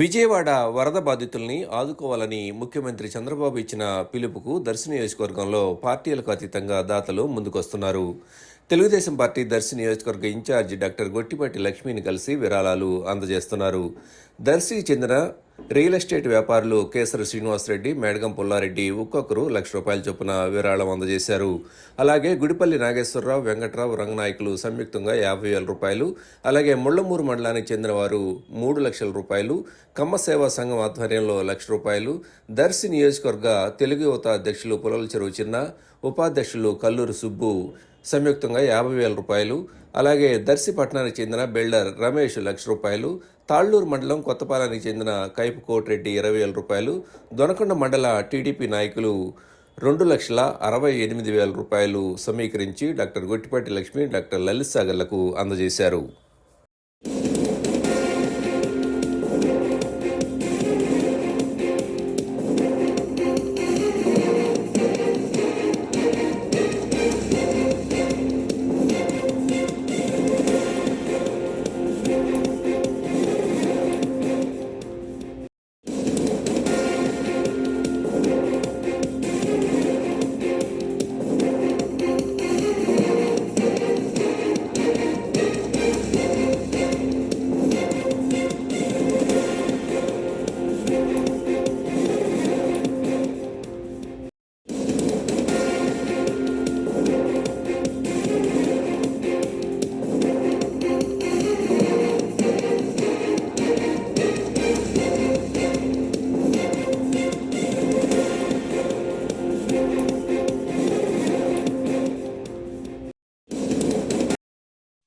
Vijayawada వరద బాధితుల్ని ఆదుకోవాలని ముఖ్యమంత్రి చంద్రబాబు ఇచ్చిన పిలుపుకు దర్శి నియోజకవర్గంలో పార్టీలకు అతీతంగా దాతలు ముందుకొస్తున్నారు. తెలుగుదేశం పార్టీ దర్శి నియోజకవర్గ ఇన్ఛార్జి డాక్టర్ గొట్టిపాటి లక్ష్మిని కలిసి విరాళాలు అందజేస్తున్నారు. దర్శికి చెందిన రియల్ ఎస్టేట్ వ్యాపారులు కేసరి శ్రీనివాసరెడ్డి మేడగం పుల్లారెడ్డి ఒక్కొక్కరు లక్ష రూపాయల చొప్పున విరాళం అందజేశారు. అలాగే గుడిపల్లి నాగేశ్వరరావు వెంకట్రావు రంగనాయకులు సంయుక్తంగా యాభై వేల రూపాయలు అలాగే ముళ్ళమూరు మండలానికి చెందిన వారు మూడు లక్షల రూపాయలు కమ్మ సేవా సంఘం ఆధ్వర్యంలో లక్ష రూపాయలు దర్శి నియోజకవర్గ తెలుగు యువత అధ్యక్షులు పులల చెరువు చిన్న ఉపాధ్యక్షులు కల్లూరు సుబ్బు సంయుక్తంగా యాభై వేల రూపాయలు అలాగే దర్శి పట్టణానికి చెందిన బిల్డర్ రమేష్ లక్ష రూపాయలు తాళ్ళూరు మండలం కొత్తపాలానికి చెందిన కైపు కోటిరెడ్డి ఇరవై వేల రూపాయలు దొనకొండ మండల టీడీపీ నాయకులు రెండు లక్షల అరవై ఎనిమిది వేల రూపాయలు సమీకరించి డాక్టర్ గొట్టిపాటి లక్ష్మి డాక్టర్ లలిత్ సాగర్లకు అందజేశారు.